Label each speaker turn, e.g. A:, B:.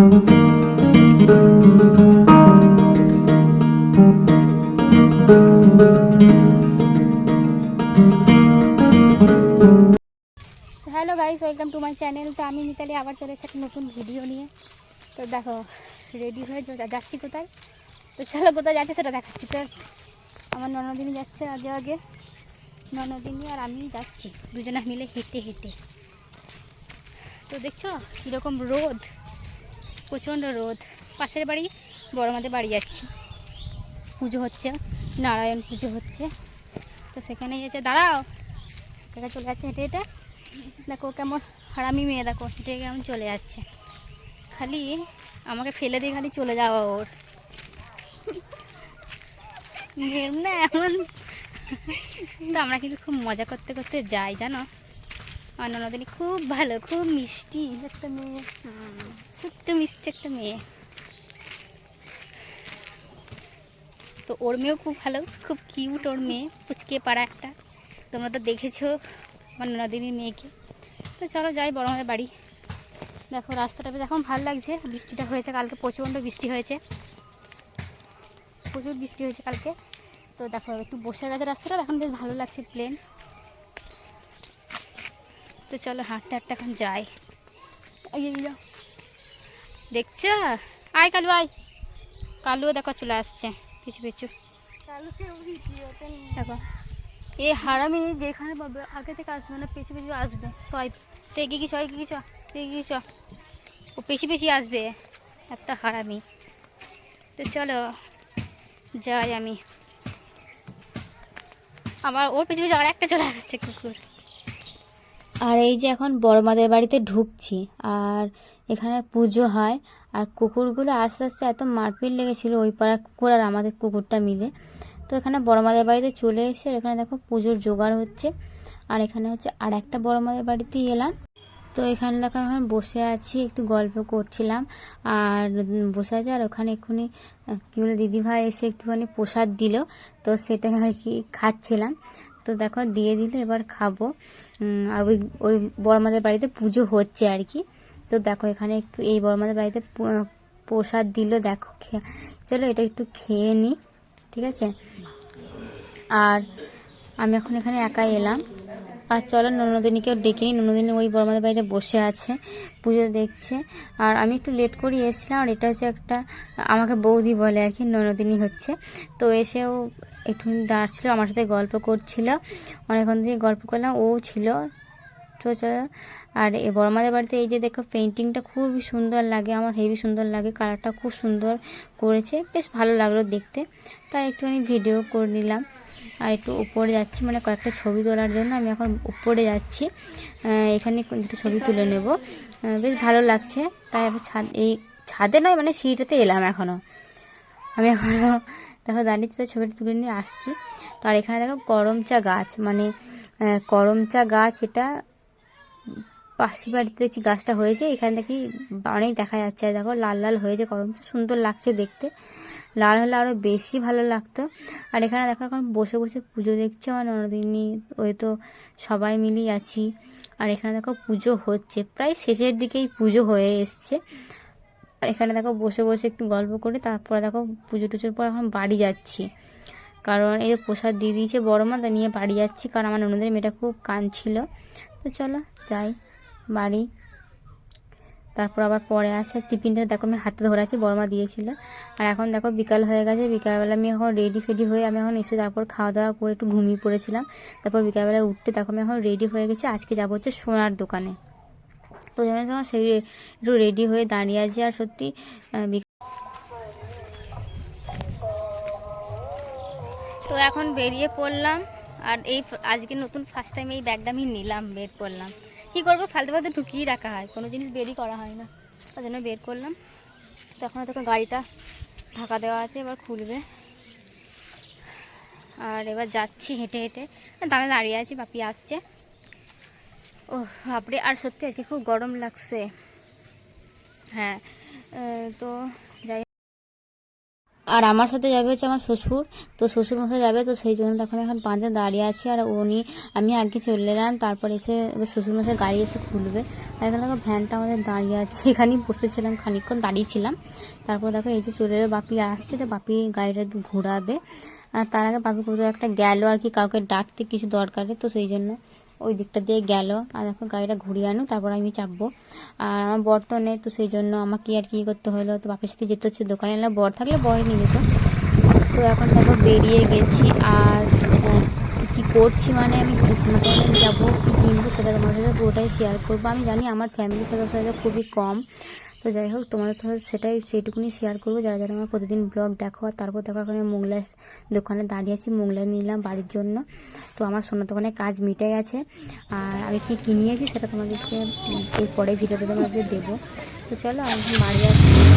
A: Hello guys, welcome to my channel. তো আমি মিতালি, আবার চলে এসেছি একটা নতুন ভিডিও নিয়ে। তো দেখো রেডি হয়ে যাচ্ছি কোথায়? তো চলো কোথায় যাচ্ছে সেটা দেখাচ্ছি। তো আমার ননদিনী যাচ্ছে আগে আগে। ননদিনী আর আমি যাচ্ছি। দুজনে মিলে হেঁটে হেঁটে। তো দেখছ, কীরকম রোদ। প্রচণ্ড রোদ। পাশের বাড়ি, বড় মাদের বাড়ি যাচ্ছি। পুজো হচ্ছে, নারায়ণ পুজো হচ্ছে। তো সেখানে গেছে দাঁড়াও। দেখা চলে যাচ্ছে হেঁটে হেঁটে। দেখো কেমন হারামি মেয়ে, দেখো হেঁটে কেমন চলে যাচ্ছে। খালি আমাকে ফেলে দিয়ে খালি চলে যাওয়া ওর। মেয়ের না এমন। তো আমরা কিন্তু খুব মজা করতে করতে যাই, জানো? আমার ননদিনী খুব ভালো, খুব মিষ্টি। একটা মেয়ে। ছোট্ট মিষ্টি একটা মেয়ে। তো ওর মেয়েও খুব ভালো, খুব কিউট ওর মেয়ে, পুচকে পাড়া একটা। তোমরা তো দেখেছ আমার নদিনীর মেয়েকে। তো চলো যাই বড় আমাদের বাড়ি। দেখো রাস্তাটা বেশ এখন ভালো লাগছে, বৃষ্টিটা হয়েছে কালকে, প্রচণ্ড বৃষ্টি হয়েছে। প্রচুর বৃষ্টি হয়েছে কালকে। তো দেখো একটু বসে গেছে রাস্তাটা, এখন বেশ ভালো লাগছে প্লেন তো চলো হাঁটতে হাঁটতে এখন যাই। এই এই দেখছ? আয় কালু আয়। কালুও দেখো চলে আসছে পিছু পিছু। দেখো। এ হারামি যেখানে পাবে আগে থেকে আসবে না পিছু পিছু আসবে। সবাই তো এগিয়ে গিয়েছ এগিয়ে গিয়েছ এগিয়ে গিয়েছ ও পেছি পেছি আসবে। একটা হারামি। তো চলো যাই আমি। আবার ওর পিছু পিছু আর একটা চলে আসছে কুকুর।
B: আর এই যে এখন বড় মাদের বাড়িতে ঢুকছি, আর এখানে পুজো হয়, আর কুকুরগুলো আস্তে আস্তে এত মারপিট লেগেছিল ওই পাড়ার কুকুর আর আমাদের কুকুরটা মিলে। তো এখানে বড় মাদের বাড়িতে চলে এসে আর এখানে দেখো পুজোর জোগাড় হচ্ছে, আর এখানে হচ্ছে আর একটা বড় মাদের বাড়িতেই এলাম। তো এখানে দেখো এখন বসে আছি, একটু গল্প করছিলাম, আর বসে আছি, আর ওখানে এক্ষুনি কী বলে, দিদিভাই এসে একটুখানি প্রসাদ দিল, তো সেটা আর কি খাচ্ছিলাম। তো দেখো দিয়ে দিলে, এবার খাব। আর ওই ওই বড়মাদের বাড়িতে পুজো হচ্ছে আর কি। তো দেখো এখানে একটু এই বড়মাদের বাড়িতে প্রসাদ দিল, দেখো চলো এটা একটু খেয়ে নিই ঠিক আছে? আর আমি এখন এখানে একাই এলাম। আর চলো ননদিনীকেও ডেকে নিই। ননদিনী ওই বড়মাদের বাড়িতে বসে আছে, পুজো দেখছে। আর আমি একটু লেট করে এসেছিলাম, আর এটা হচ্ছে একটা আমাকে বৌদি বলে আর কি, ননদিনী হচ্ছে। তো এসেও একটু দাঁড়াচ্ছিল, আমার সাথে গল্প করছিল। অনেকক্ষণ থেকে গল্প করলাম, ও ছিল। তো চলো, আর এই বড়মাদের বাড়িতে এই যে দেখো পেন্টিংটা খুবই সুন্দর লাগে, আমার হেভি সুন্দর লাগে কালারটা খুব সুন্দর করেছে, বেশ ভালো লাগল দেখতে। তাই একটুখানি ভিডিও করে নিলাম। আর একটু উপরে যাচ্ছি মানে কয়েকটা ছবি তোলার জন্য। আমি এখন উপরে যাচ্ছি। এখানে একটু ছবি তুলে নেব। বেশ ভালো লাগছে। তাই আবার ছাদ, এই ছাদে নয় মানে সিঁড়িটাতে এলাম এখনও আমি এখনও দেখো, দাঁড়িয়ে তো ছবিটা তুলে নিয়ে আসছি। তো আর এখানে দেখো করমচা গাছ। মানে করমচা গাছ, এটা পাশের বাড়িতে দেখছি গাছটা হয়েছে, এখান থেকে অনেক দেখা যাচ্ছে। আর দেখো, লাল লাল হয়েছে করমচা সুন্দর লাগছে দেখতে। লাল হলে আরও বেশি ভালো লাগতো। আর এখানে দেখো, এখন বসে বসে পুজো দেখছে আমার ননদিনী, ওই তো সবাই মিলেই আছি। আর এখানে দেখো, পুজো হচ্ছে। প্রায় শেষের দিকেই পুজো হয়ে এসছে। আর এখানে দেখো, বসে বসে একটু গল্প করে তারপরে দেখো, পুজো টুজোর পর এখন বাড়ি যাচ্ছি। কারণ এই প্রসাদ দিয়ে দিয়েছে বড় মা, তা নিয়ে বাড়ি যাচ্ছি। কারণ আমার ননদের মেয়েটা খুব কাঁদছিল। তো চলো, যাই। বাড়ি। তারপর আবার পরে আসে। টিফিনটা দেখো আমি হাতে ধরে আছি, বড়মা দিয়েছিল। আর এখন দেখো বিকাল হয়ে গেছে, বিকালবেলা আমি এখন রেডি ফেডি হয়ে আমি এখন এসে তারপর খাওয়া দাওয়া করে একটু ঘুমিয়ে পড়েছিলাম। তারপর বিকালবেলা উঠতে দেখো আমি এখন রেডি হয়ে গেছি। আজকে যাব হচ্ছে সোনার দোকানে। তো জানো তখন সেই একটু রেডি হয়ে দাঁড়িয়ে আছি আর সত্যি
A: তো এখন বেরিয়ে পড়লাম। আর এই আজকে নতুন ফার্স্ট টাইম এই ব্যাগটা আমি নিলাম বের করলাম কী করব? ফালতু ফালতু ঢুকিয়ে রাখা হয়। কোনো জিনিস বেরই করা হয় না। তার জন্য বের করলাম। তখন তখন গাড়িটা ঢাকা দেওয়া আছে, এবার খুলবে। আর এবার যাচ্ছি হেঁটে হেঁটে। দাঁড়ে দাঁড়িয়ে আছি, বাপি আসছে। ও বাপরে, আর সত্যি আজকে খুব গরম লাগছে। হ্যাঁ তো
B: আর আমার সাথে যাবে হচ্ছে আমার শ্বশুর। তো শ্বশুর মশাই যাবে, তো সেই জন্য তখন এখন পাঁচে দাঁড়িয়ে আছি আর উনি, আমি আগে চলে এলাম, তারপর এসে শ্বশুর মশাই গাড়ি এসে খুলবে। আর এখানে দেখো ভ্যানটা আমাদের দাঁড়িয়ে আছে, এখানেই বসেছিলাম খানিকক্ষণ দাঁড়িয়েছিলাম তারপর দেখো এই যে চলে বাপি আসছে, তো বাপি গাড়িটা একটু ঘোরাবে। আর তার আগে বাপি কোথাও একটা গেল আর কি, কাউকে ডাকতে কিছু দরকারে তো সেই জন্য ওই দিকটা দিয়ে গেল। আর এখন গাড়িটা ঘুরিয়ে আনো তারপর আমি চাপবো। আর আমার বর তো নেই, তো সেই জন্য আমাকে আর কি করতে হলো? তো বাপের সাথে যেতে হচ্ছে দোকানে। এলে বর থাকলে বরে নিয়ে যেত। তো এখন তারপর বেরিয়ে গেছি। আর কি করছি মানে আমি সোনাতলে যাব, কি কিনবো সেটা তোমার সাথে পুরোটাই শেয়ার করব। আমি জানি আমার ফ্যামিলির সদস্য খুবই কম। তো যাই হোক, তোমাদের তো সেটাই, সেইটুকুনি শেয়ার করব। যারা যারা আমার প্রতিদিন ব্লগ দেখো আর তারপর দেখো এখন মোগলাই দোকানে দাঁড়িয়ে আছি, মোগলাই নিলাম বাড়ির জন্য। তো আমার সোনার দোকানে কাজ মিটে গেছে আর আমি কী কিনিয়েছি সেটা তোমাদেরকে এরপরে ভিডিওতে তোমাদের দেবো। তো চলো, আমি বাড়ি যাচ্ছি।